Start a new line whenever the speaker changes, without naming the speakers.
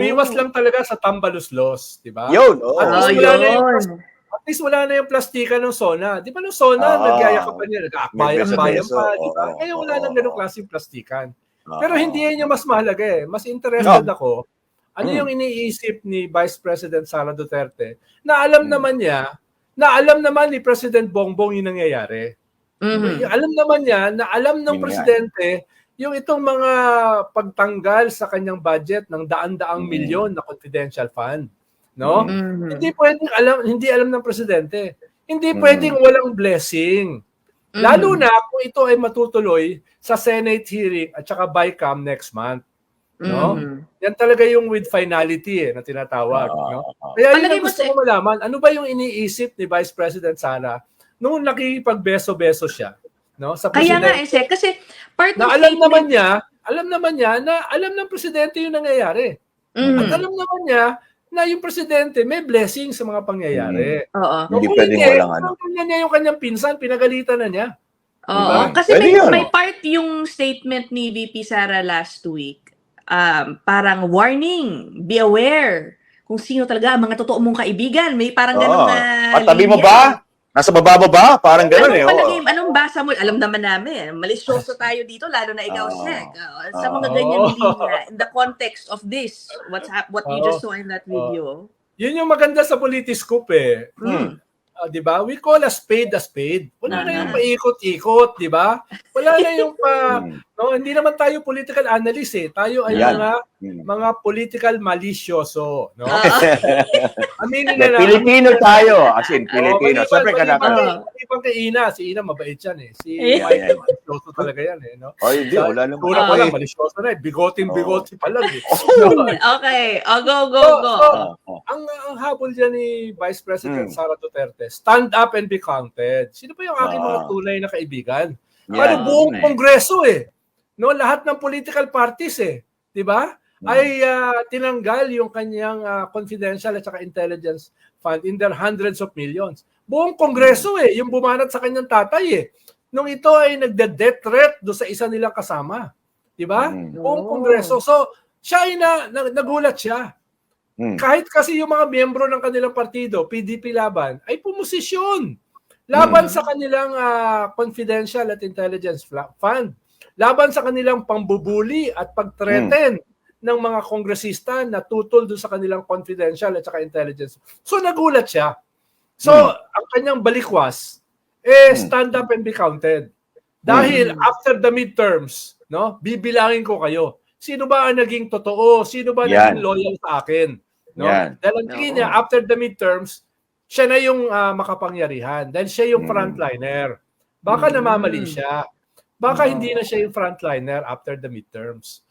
Umiwas lang talaga sa tambaluslos, di ba?
Yun, oo.
At
Oh,
least wala na yung
yun.
At least wala na yung plastika ng Sona. Di ba nung Sona,
Ah,
nagyayakapan niya,
beso-beso.
pa, di ba? Ngayon wala
oo,
nang ganong klaseng plastikan.
Oo.
Pero hindi yan yung mas mahalaga eh. Mas interested
No.
ako, ano
Mm.
yung iniisip ni Vice President Sara Duterte na alam
Mm.
naman niya, na alam naman ni President Bongbong yung nangyayari.
Mhm.
Alam naman niya na alam ng presidente yung itong mga pagtanggal sa kanyang budget ng daan-daang
Mm.
milyon na confidential fund. No?
Mm.
Mhm.
Hindi pwedeng alam, hindi alam ng presidente. Hindi
Mm.
pwedeng walang blessing.
Mhm.
Lalo na kung ito ay matutuloy sa Senate hearing at saka BICAM next month. no?
Mhm.
Yan talaga yung with finality eh, na tinatawag.
Oo,
no?
oo.
Kaya yun ang
mo
gusto ko malaman. Ano ba yung iniisip ni Vice President Sara nung nakikipagbeso-beso siya no, sa
Kaya nga? Ese, kasi part
na alam
statement-
naman niya, alam naman niya na alam ng presidente yung nangyayari.
Mhm.
At alam naman niya na yung presidente may blessing sa mga pangyayari.
Oo.
Hindi
Kung
pwedeng
hindi,
walang ano.
kung niya yung kanyang pinsan, pinagalitan na niya.
Oo.
Diba?
Kasi
Pwede
may,
yun.
may part yung statement ni VP Sara last week. Um, parang warning, be aware kung sino talaga ang mga totoo mong kaibigan. May parang
Oo.
ganun na
At tabi mo ba? Nasa baba mo ba? Parang gano'n eh.
Palagay, anong basa mo? Alam naman namin, malisyoso tayo dito, lalo na ikaw,
Oo.
Sek. Oo, sa mga ganyan linya, in the context of this, what's hap- what you just saw in that video.
Yun yung maganda sa politiscope eh.
Mm.
Ah, 'di ba? We call a spade a spade. Wala na
Ah.
yung paikot-ikot, 'di ba? Wala na yung pa
Mm.
no, hindi naman tayo political analyst eh. Tayo ay
Yan.
mga
Mm.
mga political malicioso, no?
Oo.
Aminin na lang.
Pilipino tayo. As in, Pilipino.
maliban-
Siyempre ka natin.
kay- maliban kay Ina, si Ina mabait yan eh. Si
Eh.
Michael malicioso talaga yan eh, no?
Oh, hindi. Wala naman.
Una pa
Oo.
lang, malicioso na eh. Bigoting-bigoti pa lang eh.
okay, oh, go, go,
So,
go.
so,
oo.
Ang ang habol dyan ni Vice President
Hmm.
Sara Duterte, stand up and be counted. Sino ba yung aking
Ah.
mga tunay na kaibigan?
Yan.
Ano buong
eh.
kongreso eh. No, lahat ng political parties eh, 'di ba?
Hmm.
Ay ah, tinanggal yung kanyang ah, confidential at saka intelligence fund in their hundreds of millions. Buong kongreso
Hmm.
eh, yung bumanat sa kanyang tatay eh. Nung ito ay nagde-death threat do sa isa nilang kasama. 'Di ba?
Mm.
Buong
Oh.
kongreso. So, siya ay na, na- nagulat siya.
Mm.
Kahit kasi yung mga miyembro ng kanilang partido, PDP laban, ay pumosisyon. Laban
Mm.
sa kanilang ah, confidential at intelligence fund. Laban sa kanilang pambubuli at pagtreten ng mga kongresista na tutol doon sa kanilang confidential at saka intelligence. So nagulat siya. So
Mm.
ang kanyang balikwas, eh
Mm.
stand up and be counted. Dahil
Mm.
after the midterms, no, bibilangin ko kayo. Sino ba ang naging totoo? Sino ba
Yan.
naging loyal sa akin? No?
Yan.
Dahil ang tingin niya, after the midterms, siya na yung ah, makapangyarihan. Dahil siya yung
Mm.
frontliner. Baka
Mm.
namamali siya. Baka
Ah.
hindi na siya yung frontliner after the midterms.